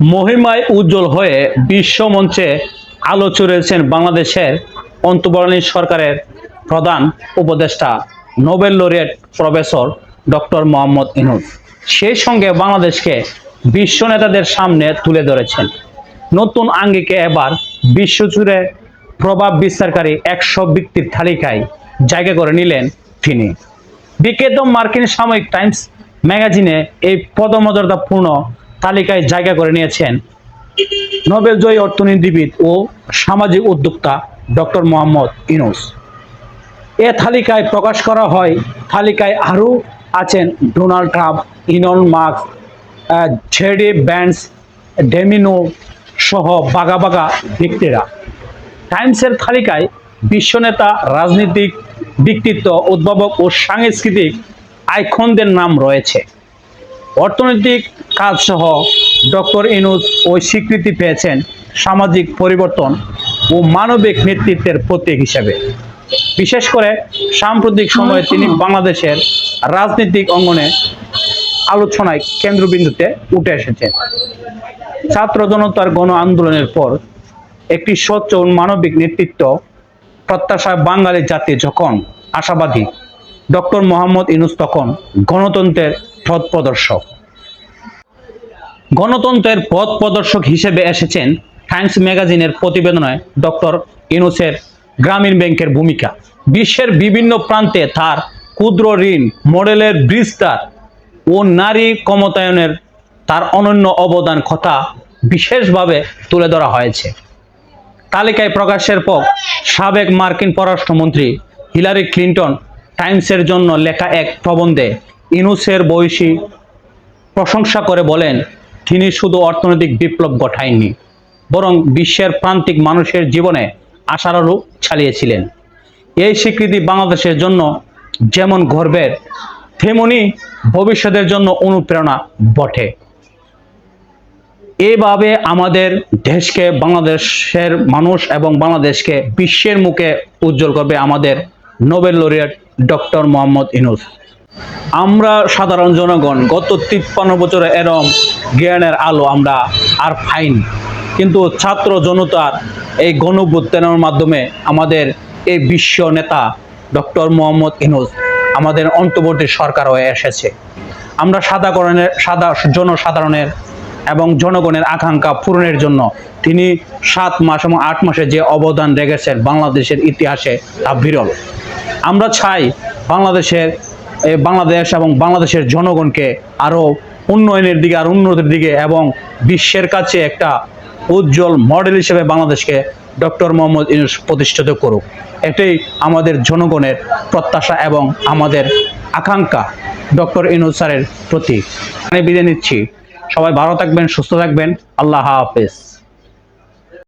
মহিমায় উজ্জ্বল হয়ে বিশ্ব মঞ্চে আলো ছড়িয়েছেন বাংলাদেশের অন্তর্বর্তী সরকারের প্রধান উপদেষ্টা, Nobel laureate professor doctor Muhammad Yunus. সেই সঙ্গে বাংলাদেশকে বিশ্ব নেতাদের সামনে তুলে ধরেছেন। নতুন আঙ্গিকে এবার বিশ্বজুড়ে প্রভাব বিস্তারকারী একশো ব্যক্তির তালিকায় জায়গা করে নিলেন তিনি। বিখ্যাত মার্কিন সাময়িক টাইমস ম্যাগাজিনে এই পদমর্যাদাপূর্ণ তালিকায় জায়গা করে নিয়েছেন নোবেল নোবেলজয়ী অর্থনীতিবিদ ও সামাজিক উদ্যোক্তা ডক্টর মোহাম্মদ ইনুস এ তালিকায় প্রকাশ করা হয়, তালিকায় আরও আছেন ডোনাল্ড ট্রাম্প ইনন মার্কস ছেডি ব্যান্ডস ডেমিনো সহ বাগা বাগা ব্যক্তিরা। টাইমসের তালিকায় বিশ্বনেতা রাজনৈতিক, ব্যক্তিত্ব, উদ্ভাবক ও সাংস্কৃতিক আইকনদের নাম রয়েছে। অর্থনৈতিক কাজসহ ডক্টর ইনুস ওই স্বীকৃতি পেয়েছেন সামাজিক পরিবর্তন ও মানবিক নেতৃত্বের প্রতীক হিসেবে। বিশেষ করে সাম্প্রতিক সময়ে তিনি বাংলাদেশের রাজনৈতিক অঙ্গনে আলোচনায় কেন্দ্রবিন্দুতে উঠে এসেছেন। ছাত্র জনতার গণ আন্দোলনের পর একটি স্বচ্ছ মানবিক নেতৃত্ব প্রত্যাশায় বাঙালি জাতি যখন আশাবাদী, ডক্টর মোহাম্মদ ইনুস তখন গণতন্ত্রের পথ প্রদর্শক। গণতন্ত্রের পথ প্রদর্শক হিসেবে এসেছেন টাইমস ম্যাগাজিনের প্রতিবেদনে ডক্টর ইনুসের গ্রামীণ ব্যাংকের ভূমিকা। বিশ্বের বিভিন্ন প্রান্তে তার ক্ষুদ্র ঋণ, মডেলের বিস্তার ও নারী ক্ষমতায়নের তার অনন্য অবদান কথা বিশেষভাবে তুলে ধরা হয়েছে। তালিকায় প্রকাশের পর সাবেক মার্কিন পররাষ্ট্রমন্ত্রী হিলারি ক্লিন্টন টাইমসের জন্য লেখা এক প্রবন্ধে ইনুসের বয়সী প্রশংসা করে বলেন, তিনি শুধু অর্থনৈতিক বিপ্লব ঘটায়নি বরং বিশ্বের প্রান্তিক মানুষের জীবনে আশার আলো ছাড়িয়েছিলেন। এই স্বীকৃতি বাংলাদেশের জন্য যেমন গর্বের, তেমনি ভবিষ্যতের জন্য অনুপ্রেরণা বটে। এভাবে আমাদের দেশকে, বাংলাদেশের মানুষ এবং বাংলাদেশকে বিশ্বের মুখে উজ্জ্বল করবে আমাদের Nobel laureate doctor Muhammad Yunus. আমরা সাধারণ জনগণ, গত তিপ্পান্ন বছরে এরম জ্ঞানের আলো আমরা আর পাইনি। কিন্তু ছাত্র জনতার এই গণভ্যুত্থানের মাধ্যমে আমাদের এই বিশ্ব নেতা ডক্টর মোহাম্মদ ইনুস আমাদের অন্তর্বর্তী সরকার হয়ে এসেছে। আমরা সাধারণের সাদা জনসাধারণের এবং জনগণের আকাঙ্ক্ষা পূরণের জন্য তিনি সাত মাস এবং আট মাসে যে অবদান রেখেছেন বাংলাদেশের ইতিহাসে তা বিরল। আমরা চাই বাংলাদেশের বাংলাদেশ এবং বাংলাদেশের জনগণকে আরও উন্নয়নের দিকে, আর উন্নতির দিকে এবং বিশ্বের কাছে একটা উজ্জ্বল মডেল হিসেবে বাংলাদেশকে ডক্টর মোহাম্মদ ইউনুস প্রতিষ্ঠিত করুক। এটাই আমাদের জনগণের প্রত্যাশা এবং আমাদের আকাঙ্ক্ষা ডক্টর ইউনুস স্যারের প্রতি। আমি বিদায় নিচ্ছি। সবাই ভালো থাকবেন, সুস্থ থাকবেন। আল্লাহ হাফেজ।